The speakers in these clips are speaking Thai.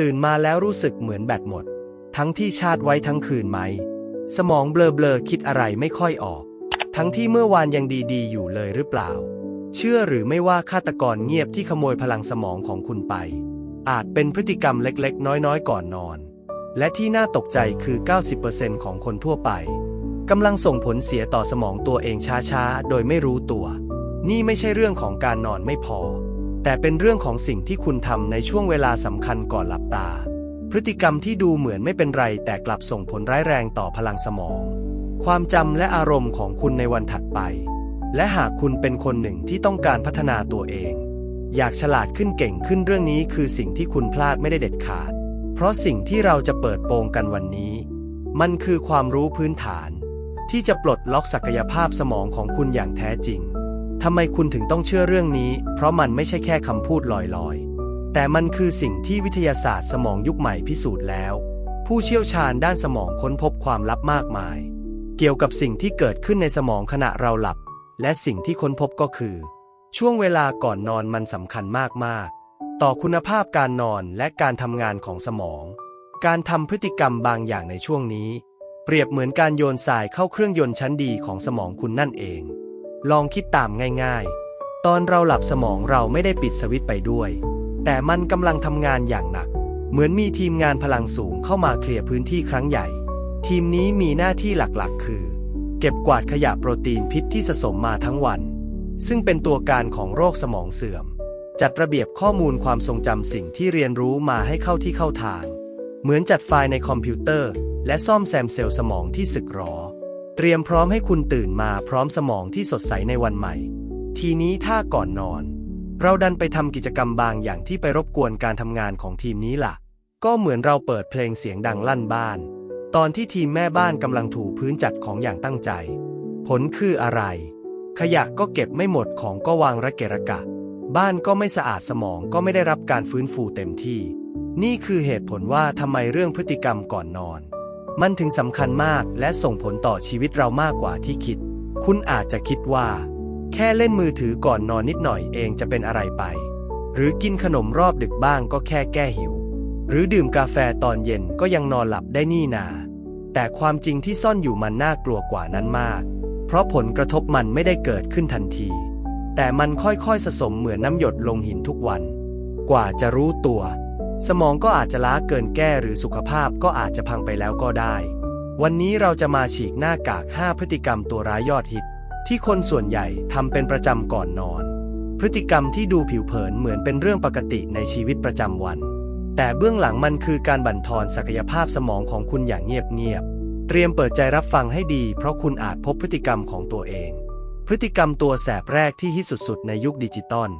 ตื่นมาแล้วรู้สึกเหมือนแบตหมด ทั้งที่ชาร์จไว้ทั้งคืนไหม สมองเบลอๆคิดอะไรไม่ค่อยออก ทั้งที่เมื่อวานยังดีๆ อยู่เลยหรือเปล่า เชื่อหรือไม่ว่าฆาตกรเงียบที่ขโมยพลังสมองของคุณไป อาจเป็นพฤติกรรมเล็กๆ น้อยๆ ก่อนนอน และที่น่าตกใจคือ 90%ของคนทั่วไปกำลังส่งผลเสียต่อสมองตัวเองช้าๆ โดยไม่รู้ตัว นี่ไม่ใช่เรื่องของการนอนไม่พอ แต่เป็นเรื่องของสิ่งที่คุณทำในช่วงเวลาสำคัญก่อนหลับตา พฤติกรรมที่ดูเหมือนไม่เป็นไร แต่กลับส่งผลร้ายแรงต่อพลังสมอง ความจำและอารมณ์ของคุณในวันถัดไป และหากคุณเป็นคนหนึ่งที่ต้องการพัฒนาตัวเอง อยากฉลาดขึ้นเก่งขึ้นเรื่องนี้คือสิ่งที่คุณพลาดไม่ได้เด็ดขาด เพราะสิ่งที่เราจะเปิดโปงกันวันนี้ มันคือความรู้พื้นฐาน ที่จะปลดล็อกศักยภาพสมองของคุณอย่างแท้จริง ทำไมคุณถึงต้องเชื่อเรื่องนี้ เพราะมันไม่ใช่แค่คำพูดลอยๆ แต่มันคือสิ่งที่วิทยาศาสตร์สมองยุคใหม่พิสูจน์แล้ว ผู้เชี่ยวชาญด้านสมองค้นพบความลับมากมาย เกี่ยวกับสิ่งที่เกิดขึ้นในสมองขณะเราหลับ และสิ่งที่ค้นพบก็คือ ช่วงเวลาก่อนนอนมันสำคัญมากๆ ต่อคุณภาพการนอนและการทำงานของสมอง การทำพฤติกรรมบางอย่างในช่วงนี้ เปรียบเหมือนการโยนทรายเข้าเครื่องยนต์ชั้นดีของสมองคุณนั่นเอง ลองคิดตามง่ายๆ ตอนเราหลับสมองเราไม่ได้ปิดสวิตไปด้วย แต่มันกำลังทำงานอย่างหนัก เหมือนมีทีมงานพลังสูงเข้ามาเคลียร์พื้นที่ครั้งใหญ่ ทีมนี้มีหน้าที่หลักๆ คือ เก็บกวาดขยะโปรตีนพิษที่สะสมมาทั้งวัน ซึ่งเป็นตัวการของโรคสมองเสื่อม จัดระเบียบข้อมูลความทรงจำสิ่งที่เรียนรู้มาให้เข้าที่เข้าทาง เหมือนจัดไฟล์ในคอมพิวเตอร์ และซ่อมแซมเซลล์สมองที่สึกหรอ เตรียมพร้อมให้คุณตื่นมาพร้อมสมองที่สดใสในวันใหม่ ทีนี้ถ้าก่อนนอน เราดันไปทำกิจกรรมบางอย่างที่ไปรบกวนการทำงานของทีมนี้ล่ะ ก็เหมือนเราเปิดเพลงเสียงดังลั่นบ้าน ตอนที่ทีมแม่บ้านกำลังถูพื้นจัดของอย่างตั้งใจ ผลคืออะไร ขยะก็เก็บไม่หมดของก็วางระเกะระกะ บ้านก็ไม่สะอาดสมองก็ไม่ได้รับการฟื้นฟูเต็มที่ นี่คือเหตุผลว่าทำไมเรื่องพฤติกรรมก่อนนอน มันถึงสำคัญมากและส่งผลต่อชีวิตเรามากกว่าที่คิด คุณอาจจะคิดว่า แค่เล่นมือถือก่อนนอนนิดหน่อยเองจะเป็นอะไรไป หรือกินขนมรอบดึกบ้างก็แค่แก้หิว หรือดื่มกาแฟตอนเย็นก็ยังนอนหลับได้นี่นา แต่ความจริงที่ซ่อนอยู่มันน่ากลัวกว่านั้นมาก เพราะผลกระทบมันไม่ได้เกิดขึ้นทันที แต่มันค่อยๆสะสมเหมือนน้ำหยดลงหินทุกวัน กว่าจะรู้ตัว สมองก็อาจจะล้าเกินแก้หรือสุขภาพก็อาจจะพังไปแล้วก็ได้ วันนี้เราจะมาฉีกหน้ากาก 5 พฤติกรรมตัวร้ายยอดฮิต ที่คนส่วนใหญ่ทำเป็นประจำก่อนนอน พฤติกรรมที่ดูผิวเผินเหมือนเป็นเรื่องปกติในชีวิตประจำวัน แต่เบื้องหลังมันคือการบั่นทอนศักยภาพสมองของคุณอย่างเงียบๆเตรียมเปิดใจรับฟังให้ดี เพราะคุณอาจพบพฤติกรรมของตัวเอง พฤติกรรมตัวแสบแรกที่ฮิตสุดๆในยุคดิจิตอล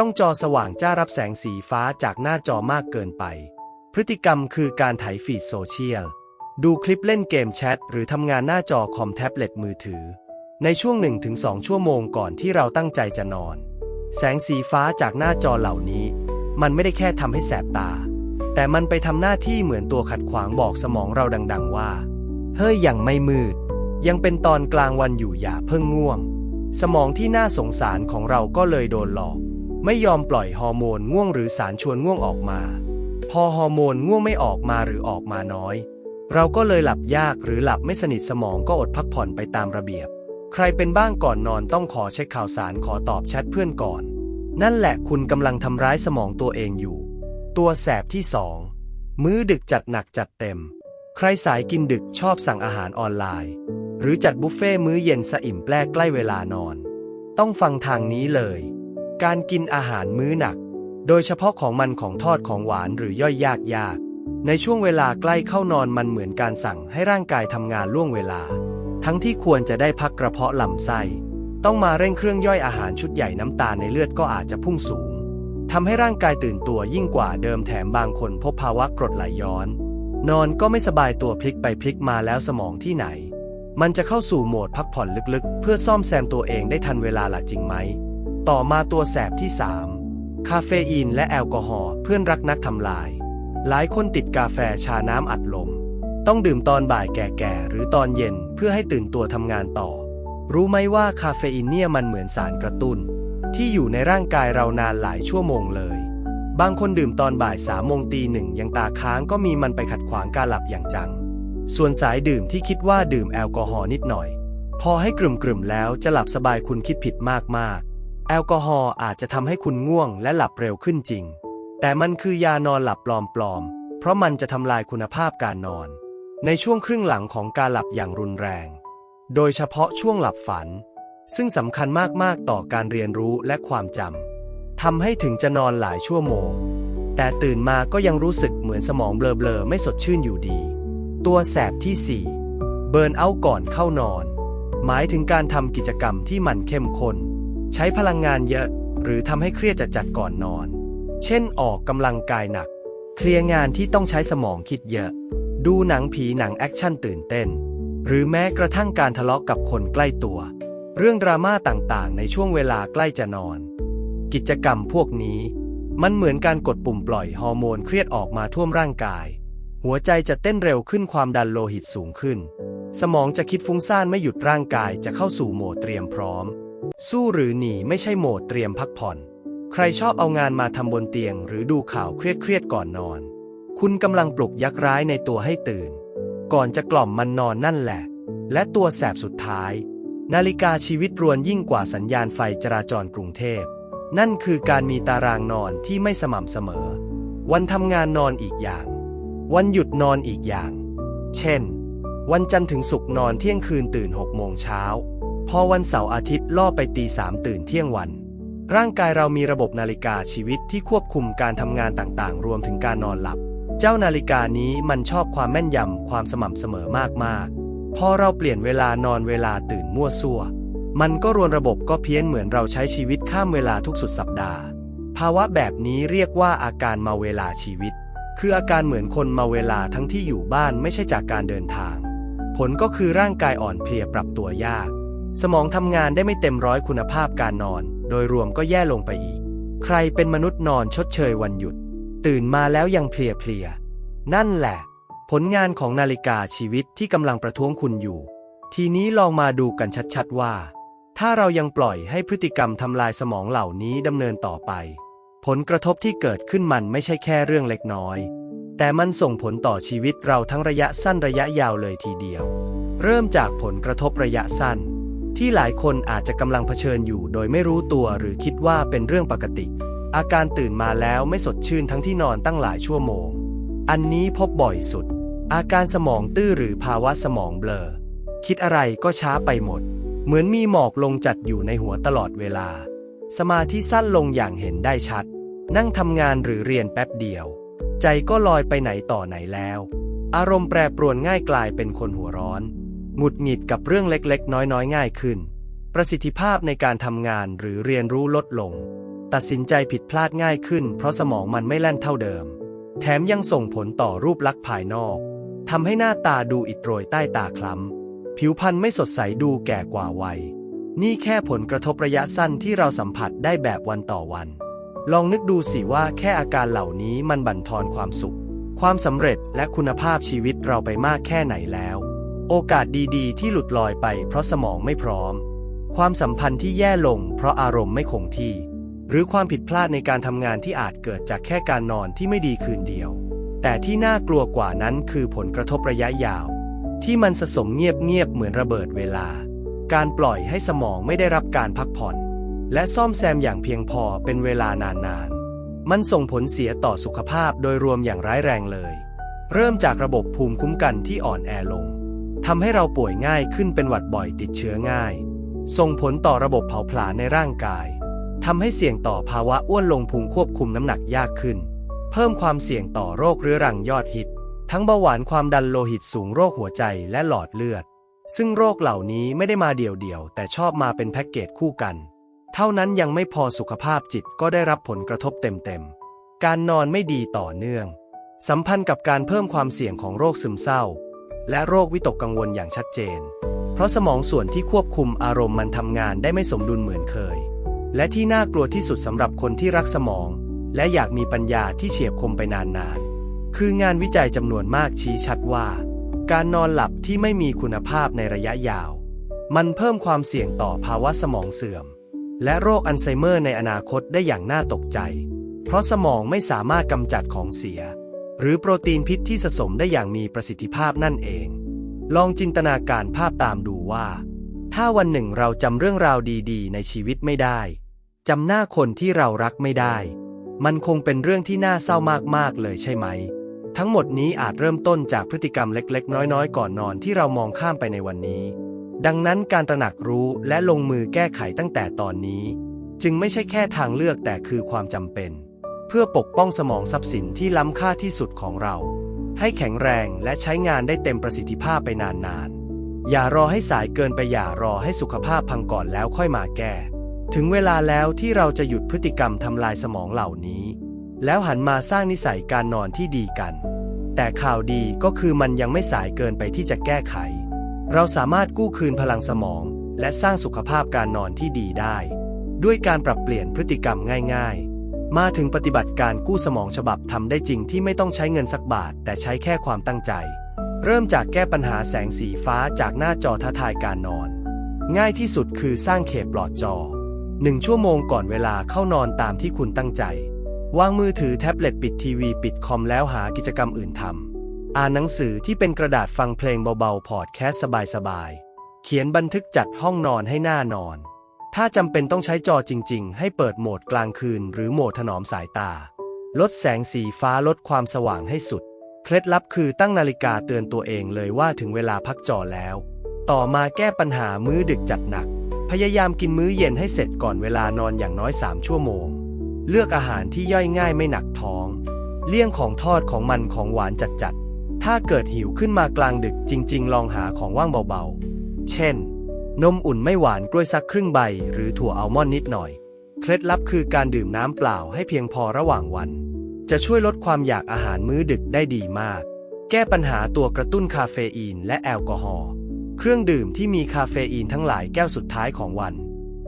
จ้องจอสว่างจ้ารับแสงสีฟ้าจากหน้าจอมากเกินไป พฤติกรรมคือการไถฟีดโซเชียล ดูคลิปเล่นเกมแชทหรือทำงานหน้าจอคอมแท็บเล็ตมือถือ ในช่วง 1-2 ชั่วโมงก่อนที่เราตั้งใจจะนอน แสงสีฟ้าจากหน้าจอเหล่านี้ มันไม่ได้แค่ทำให้แสบตา แต่มันไปทำหน้าที่เหมือนตัวขัดขวางบอกสมองเราดัง ๆ ว่า เฮ้ยยังไม่มืด ยังเป็นตอนกลางวันอยู่อย่าเพิ่งง่วง สมองที่น่าสงสารของเราก็เลยโดนหลอก ไม่ยอมปล่อยฮอร์โมนง่วงหรือสารชวนง่วงออกมา พอฮอร์โมนง่วงไม่ออกมาหรือออกมาน้อย เราก็เลยหลับยากหรือหลับไม่สนิทสมองก็อดพักผ่อนไปตามระเบียบ ใครเป็นบ้างก่อนนอนต้องขอเช็คข่าวสารขอตอบแชทเพื่อนก่อน นั่นแหละคุณกำลังทำร้ายสมองตัวเองอยู่ ตัวแสบที่สองมื้อดึกจัดหนักจัดเต็ม ใครสายกินดึกชอบสั่งอาหารออนไลน์ หรือจัดบุฟเฟ่มื้อเย็นสะอิ่มแปลกใกล้เวลานอน ต้องฟังทางนี้เลย การกินอาหารมื้อหนัก โดยเฉพาะของมันของทอดของหวานหรือย่อยยากยาก ในช่วงเวลาใกล้เข้านอนมันเหมือนการสั่งให้ร่างกายทำงานล่วงเวลา ทั้งที่ควรจะได้พักกระเพาะลำไส้ ต้องมาเร่งเครื่องย่อยอาหารชุดใหญ่น้ำตาลในเลือดก็อาจจะพุ่งสูงทำให้ร่างกายตื่นตัวยิ่งกว่าเดิมแถมบางคนพบภาวะกรดไหลย้อน นอนก็ไม่สบายตัวพลิกไปพลิกมาแล้วสมองที่ไหน มันจะเข้าสู่โหมดพักผ่อนลึกๆ เพื่อซ่อมแซมตัวเองได้ทันเวลาหละจริงไหม ต่อมาตัวแสบที่ 3 คาเฟอีนและแอลกอฮอล์เพื่อนรักนักทำลาย หลายคนติดกาแฟชาน้ำอัดลม ต้องดื่มตอนบ่ายแก่ๆ หรือตอนเย็นเพื่อให้ตื่นตัวทำงานต่อ รู้ไหมว่าคาเฟอีนเนี่ยมันเหมือนสารกระตุ้น ที่อยู่ในร่างกายเรานานหลายชั่วโมงเลย บางคนดื่มตอนบ่ายสามโมงตีหนึ่งยังตาค้างก็มีมันไปขัดขวางการหลับอย่างจัง ส่วนสายดื่มที่คิดว่าดื่มแอลกอฮอล์นิดหน่อย พอให้กลุ่มๆแล้วจะหลับสบายคุณคิดผิดมากๆ แอลกอฮอล์อาจจะทำให้คุณง่วงและหลับเร็วขึ้นจริง แต่มันคือยานอนหลับปลอมๆ เพราะมันจะทำลายคุณภาพการนอน ในช่วงครึ่งหลังของการหลับอย่างรุนแรง โดยเฉพาะช่วงหลับฝัน ซึ่งสำคัญมากๆ ต่อการเรียนรู้และความจำทำให้ถึงจะนอนหลายชั่วโมง แต่ตื่นมาก็ยังรู้สึกเหมือนสมองเบลอๆ ไม่สดชื่นอยู่ดี ตัวแสบที่ 4 เบิร์นเอาท์ก่อนเข้านอน หมายถึงการทำกิจกรรมที่มันเข้มข้น ใช้พลังงานเยอะ หรือทำให้เครียดจัดๆก่อนนอน เช่นออกกำลังกายหนัก เคลียร์งานที่ต้องใช้สมองคิดเยอะ ดูหนังผีหนังแอคชั่นตื่นเต้น หรือแม้กระทั่งการทะเลาะกับคนใกล้ตัว เรื่องดราม่าต่างๆ ในช่วงเวลาใกล้จะนอน กิจกรรมพวกนี้ มันเหมือนการกดปุ่มปล่อยฮอร์โมนเครียดออกมาท่วมร่างกาย หัวใจจะเต้นเร็วขึ้นความดันโลหิตสูงขึ้น สมองจะคิดฟุ้งซ่านไม่หยุดร่างกายจะเข้าสู่โหมดเตรียมพร้อม สู้หรือหนีไม่ใช่โหมดเตรียมพักผ่อน ใครชอบเอางานมาทำบนเตียง หรือดูข่าวเครียดๆก่อนนอน คุณกำลังปลุกยักษ์ร้ายในตัวให้ตื่น ก่อนจะกล่อมมันนอนนั่นแหละ และตัวแสบสุดท้าย นาฬิกาชีวิตรวนยิ่งกว่าสัญญาณไฟจราจรกรุงเทพ นั่นคือการมีตารางนอนที่ไม่สม่ำเสมอ วันทำงานนอนอีกอย่าง วันหยุดนอนอีกอย่าง เช่น วันจันทร์ถึงศุกร์นอนเที่ยงคืนตื่น6โมงเช้า พอวันเสาร์อาทิตย์ล่อไปตีสามตื่นเที่ยงวัน ร่างกายเรามีระบบนาฬิกาชีวิตที่ควบคุมการทำงานต่างๆ รวมถึงการนอนหลับ เจ้านาฬิกานี้มันชอบความแม่นยำความสม่ำเสมอมากๆ พอเราเปลี่ยนเวลานอนเวลาตื่นมั่วซั่ว มันก็รวนระบบก็เพี้ยนเหมือนเราใช้ชีวิตข้ามเวลาทุกสุดสัปดาห์ ภาวะแบบนี้เรียกว่าอาการมาเวลาชีวิต คืออาการเหมือนคนมาเวลาทั้งที่อยู่บ้านไม่ใช่จากการเดินทาง ผลก็คือร่างกายอ่อนเพลียปรับตัวยาก สมองทำงานได้ไม่เต็มร้อยคุณภาพการนอน โดยรวมก็แย่ลงไปอีก ใครเป็นมนุษย์นอนชดเชยวันหยุด ตื่นมาแล้วยังเพลียเพลียๆนั่นแหละ ผลงานของนาฬิกาชีวิตที่กำลังประท้วงคุณอยู่ ทีนี้ลองมาดูกันชัดๆว่า ถ้าเรายังปล่อยให้พฤติกรรมทำลายสมองเหล่านี้ดำเนินต่อไป ผลกระทบที่เกิดขึ้นมันไม่ใช่แค่เรื่องเล็กน้อย แต่มันส่งผลต่อชีวิตเราทั้งระยะสั้นระยะยาวเลยทีเดียว เริ่มจากผลกระทบระยะสั้น ที่หลายคนอาจจะกำลังเผชิญอยู่โดยไม่รู้ตัวหรือคิดว่าเป็นเรื่องปกติ อาการตื่นมาแล้วไม่สดชื่นทั้งที่นอนตั้งหลายชั่วโมง อันนี้พบบ่อยสุด อาการสมองตื้อหรือภาวะสมองเบลอ คิดอะไรก็ช้าไปหมด เหมือนมีหมอกลงจัดอยู่ในหัวตลอดเวลา สมาธิสั้นลงอย่างเห็นได้ชัด นั่งทำงานหรือเรียนแป๊บเดียว ใจก็ลอยไปไหนต่อไหนแล้ว อารมณ์แปรปรวนง่ายกลายเป็นคนหัวร้อน หงุดหงิดกับเรื่องเล็กๆ น้อยๆ ง่ายขึ้น ประสิทธิภาพในการทำงานหรือเรียนรู้ลดลง ตัดสินใจผิดพลาดง่ายขึ้น เพราะสมองมันไม่แล่นเท่าเดิม แถมยังส่งผลต่อรูปลักษณ์ภายนอกทำให้หน้าตาดูอิดโรยใต้ตาคล้ำ ผิวพรรณไม่สดใสดูแก่กว่าวัย นี่แค่ผลกระทบระยะสั้นที่เราสัมผัสได้แบบวันต่อวัน ลองนึกดูสิว่าแค่อาการเหล่านี้มันบั่นทอนความสุข ความสำเร็จและคุณภาพชีวิตเราไปมากแค่ไหนแล้ว โอกาสดีๆ ที่หลุดลอยไปเพราะสมองไม่พร้อม ความสัมพันธ์ที่แย่ลงเพราะอารมณ์ไม่คงที่ หรือความผิดพลาดในการทำงานที่อาจเกิดจากแค่การนอนที่ไม่ดีคืนเดียว แต่ที่น่ากลัวกว่านั้นคือผลกระทบระยะยาว ที่มันสะสมเงียบๆเหมือนระเบิดเวลา การปล่อยให้สมองไม่ได้รับการพักผ่อน และซ่อมแซมอย่างเพียงพอเป็นเวลานานๆ มันส่งผลเสียต่อสุขภาพโดยรวมอย่างร้ายแรงเลย เริ่มจากระบบภูมิคุ้มกันที่อ่อนแอลง ทำให้เราป่วยง่ายขึ้นเป็นหวัดบ่อยติดเชื้อง่าย ส่งผลต่อระบบเผาผลาญในร่างกายทำให้เสี่ยงต่อภาวะอ้วนลงพุงควบคุมน้ำหนักยากขึ้น เพิ่มความเสี่ยงต่อโรคเรื้อรังยอดฮิต ทั้งเบาหวานความดันโลหิตสูงโรคหัวใจและหลอดเลือด ซึ่งโรคเหล่านี้ไม่ได้มาเดี่ยวๆ แต่ชอบมาเป็นแพ็กเกจคู่กัน เท่านั้นยังไม่พอสุขภาพจิตก็ได้รับผลกระทบเต็มๆ การนอนไม่ดีต่อเนื่อง สัมพันธ์กับการเพิ่มความเสี่ยงของโรคซึมเศร้า และโรควิตกกังวลอย่างชัดเจน เพราะสมองส่วนที่ควบคุมอารมณ์มันทำงานได้ไม่สมดุลเหมือนเคย และที่น่ากลัวที่สุดสำหรับคนที่รักสมอง และอยากมีปัญญาที่เฉียบคมไปนานๆ คืองานวิจัยจำนวนมากชี้ชัดว่า การนอนหลับที่ไม่มีคุณภาพในระยะยาว มันเพิ่มความเสี่ยงต่อภาวะสมองเสื่อม และโรคอัลไซเมอร์ในอนาคตได้อย่างน่าตกใจ เพราะสมองไม่สามารถกำจัดของเสีย หรือโปรตีนพิษที่สะสมได้อย่างมีประสิทธิภาพนั่นเอง ลองจินตนาการภาพตามดูว่า ถ้าวันหนึ่งเราจำเรื่องราวดีๆ ในชีวิตไม่ได้จำหน้าคนที่เรารักไม่ได้ มันคงเป็นเรื่องที่น่าเศร้ามากๆเลยใช่ไหม ทั้งหมดนี้อาจเริ่มต้นจากพฤติกรรมเล็ก ๆ น้อย ๆ ก่อนนอนที่เรามองข้ามไปในวันนี้ ดังนั้นการตระหนักรู้และลงมือแก้ไขตั้งแต่ตอนนี้ จึงไม่ใช่แค่ทางเลือกแต่คือความจำเป็น เพื่อปกป้องสมองทรัพย์สินที่ล้ำค่าที่สุดของเรา ให้แข็งแรงและใช้งานได้เต็มประสิทธิภาพไปนานๆ อย่ารอให้สายเกินไปอย่ารอให้สุขภาพพังก่อนแล้วค่อยมาแก้ ถึงเวลาแล้วที่เราจะหยุดพฤติกรรมทำลายสมองเหล่านี้ แล้วหันมาสร้างนิสัยการนอนที่ดีกัน แต่ข่าวดีก็คือมันยังไม่สายเกินไปที่จะแก้ไข เราสามารถกู้คืนพลังสมอง และสร้างสุขภาพการนอนที่ดีได้ ด้วยการปรับเปลี่ยนพฤติกรรมง่าย ๆ มาถึงปฏิบัติการกู้สมองฉบับทำได้จริงที่ไม่ต้องใช้เงินสักบาท แต่ใช้แค่ความตั้งใจ เริ่มจากแก้ปัญหาแสงสีฟ้าจากหน้าจอท้าทายการนอน ง่ายที่สุดคือสร้างเขตปลอดจอหนึ่งชั่วโมงก่อนเวลาเข้านอนตามที่คุณตั้งใจ วางมือถือแท็บเล็ตปิดทีวีปิดคอมแล้วหากิจกรรมอื่นทำอ่านหนังสือที่เป็นกระดาษฟังเพลงเบาๆพอดแคสสบายๆเขียนบันทึกจัดห้องนอนให้หน้านอน ถ้าจำเป็นต้องใช้จอจริง ๆ ให้เปิดโหมดกลางคืน หรือโหมดถนอมสายตา ลดแสงสีฟ้าลดความสว่างให้สุด เคล็ดลับคือตั้งนาฬิกาเตือนตัวเองเลยว่าถึงเวลาพักจอแล้ว ต่อมาแก้ปัญหามื้อดึกจัดหนัก พยายามกินมื้อเย็นให้เสร็จก่อนเวลานอนอย่างน้อย 3 ชั่วโมง เลือกอาหารที่ย่อยง่ายไม่หนักท้อง เลี่ยงของทอดของมันของหวานจัดๆถ้าเกิดหิวขึ้นมากลางดึกจริง ๆ ลองหาของว่างเบาๆ เช่น นมอุ่นไม่หวานกล้วยสักครึ่งใบ หรือถั่วอัลมอนด์นิดหน่อย เคล็ดลับคือการดื่มน้ำเปล่าให้เพียงพอระหว่างวัน จะช่วยลดความอยากอาหารมื้อดึกได้ดีมาก แก้ปัญหาตัวกระตุ้นคาเฟอีนและแอลกอฮอล์เครื่องดื่มที่มีคาเฟอีนทั้งหลายแก้วสุดท้ายของวัน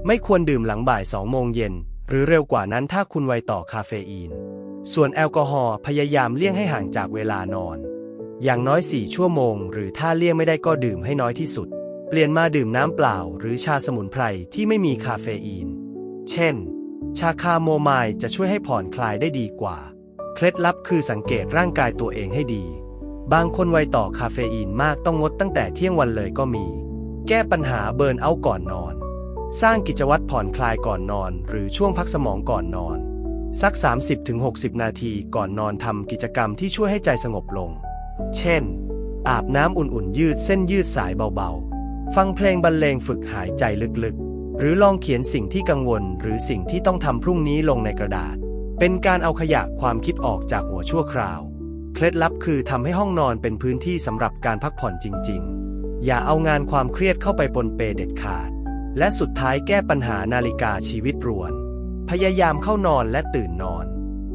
ไม่ควรดื่มหลังบ่าย2โมงเย็นหรือเร็วกว่านั้นถ้าคุณไวต่อคาเฟอีน ส่วนแอลกอฮอล์พยายามเลี่ยงให้ห่างจากเวลานอน อย่างน้อย 4 ชั่วโมง หรือถ้าเลี่ยงไม่ได้ก็ดื่มให้น้อยที่สุด เปลี่ยนมาดื่มน้ำเปล่าหรือชาสมุนไพรที่ไม่มีคาเฟอีน เช่น ชาคาโมไมล์จะช่วยให้ผ่อนคลายได้ดีกว่า เคล็ดลับคือสังเกตร่างกายตัวเองให้ดี บางคนไวต่อคาเฟอีนมากต้องงดตั้งแต่เที่ยงวันเลยก็มี แก้ปัญหาเบิร์นเอาท์ก่อนนอน สร้างกิจวัตรผ่อนคลายก่อนนอน หรือช่วงพักสมองก่อนนอน สัก 30-60 นาทีก่อนนอนทำกิจกรรมที่ช่วยให้ใจสงบลง เช่น อาบน้ำอุ่นๆยืดเส้นยืดสายเบาๆ ฟังเพลงบรรเลงฝึกหายใจลึกๆ หรือลองเขียนสิ่งที่กังวล หรือสิ่งที่ต้องทำพรุ่งนี้ลงในกระดาษ เป็นการเอาขยะความคิดออกจากหัวชั่วคราว เคล็ดลับคือทำให้ห้องนอนเป็นพื้นที่สำหรับการพักผ่อนจริง ๆ อย่าเอางานความเครียดเข้าไปปนเปเด็ดขาด และสุดท้ายแก้ปัญหานาฬิกาชีวิตรวน พยายามเข้านอนและตื่นนอน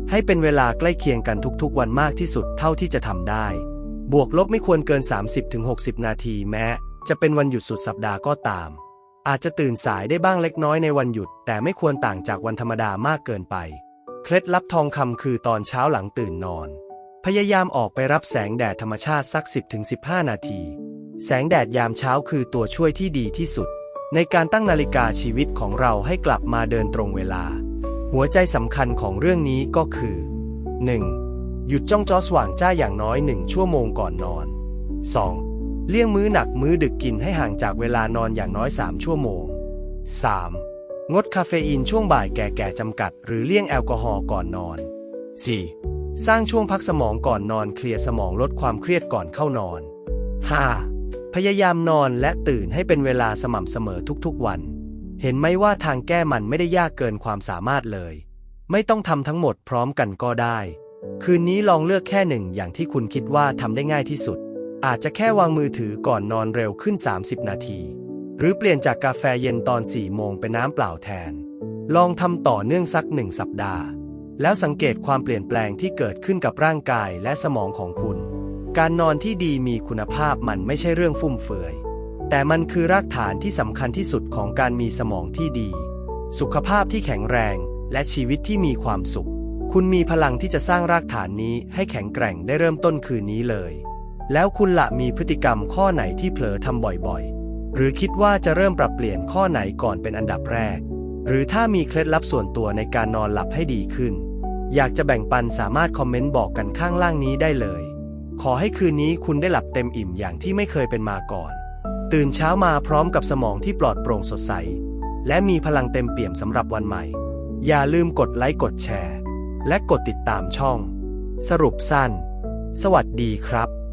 ให้เป็นเวลาใกล้เคียงกันทุกๆ วันมากที่สุดเท่าที่จะทำได้ บวกลบไม่ควรเกิน 30-60 นาทีแม้ จะเป็นวันหยุดสุดสัปดาห์ก็ตาม อาจจะตื่นสายได้บ้างเล็กน้อยในวันหยุด แต่ไม่ควรต่างจากวันธรรมดามากเกินไป เคล็ดลับทองคำคือตอนเช้าหลังตื่นนอน พยายามออกไปรับแสงแดดธรรมชาติสัก 10-15 นาที แสงแดดยามเช้าคือตัวช่วยที่ดีที่สุด ในการตั้งนาฬิกาชีวิตของเราให้กลับมาเดินตรงเวลา หัวใจสำคัญของเรื่องนี้ก็คือ 1. หยุดจ้องจอสว่างจ้าอย่างน้อย 1 ชั่วโมงก่อนนอน 2. เลี่ยงมื้อหนักมื้อดึกกินให้ห่างจากเวลานอนอย่างน้อย 3 ชั่วโมง 3. งดคาเฟอีนช่วงบ่ายแก่ๆจำกัด หรือเลี่ยงแอลกอฮอล์ก่อนนอน 4. สร้างช่วงพักสมองก่อนนอนเคลียร์สมองลดความเครียดก่อนเข้านอน 5. พยายามนอนและตื่นให้เป็นเวลาสม่ำเสมอทุกๆวัน เห็นไหมว่าทางแก้มันไม่ได้ยากเกินความสามารถเลย ไม่ต้องทำทั้งหมดพร้อมกันก็ได้ คืนนี้ลองเลือกแค่หนึ่งอย่างที่คุณคิดว่าทำได้ง่ายที่สุด อาจจะแค่วางมือถือก่อนนอนเร็วขึ้น 30 นาที หรือเปลี่ยนจากกาแฟเย็นตอน 4 โมงเป็นน้ำเปล่าแทน ลองทำต่อเนื่องสักหนึ่งสัปดาห์ แล้วสังเกตความเปลี่ยนแปลงที่เกิดขึ้นกับร่างกายและสมองของคุณ การนอนที่ดีมีคุณภาพมันไม่ใช่เรื่องฟุ่มเฟือย แต่มันคือรากฐานที่สำคัญที่สุดของการมีสมองที่ดี สุขภาพที่แข็งแรง และชีวิตที่มีความสุข คุณมีพลังที่จะสร้างรากฐานนี้ให้แข็งแกร่งได้เริ่มต้นคืนนี้เลย แล้วคุณละมีพฤติกรรมข้อไหนที่เผลอทำบ่อยๆ หรือคิดว่าจะเริ่มปรับเปลี่ยนข้อไหนก่อนเป็นอันดับแรก หรือถ้ามีเคล็ดลับส่วนตัวในการนอนหลับให้ดีขึ้น อยากจะแบ่งปันสามารถคอมเมนต์บอกกันข้างล่างนี้ได้เลย ขอให้คืนนี้คุณได้หลับเต็มอิ่มอย่างที่ไม่เคยเป็นมาก่อน ตื่นเช้ามาพร้อมกับสมองที่ปลอดโปร่งสดใส และมีพลังเต็มเปี่ยมสำหรับวันใหม่ อย่าลืมกดไลค์กดแชร์ และกดติดตามช่อง สรุปสั้น สวัสดีครับ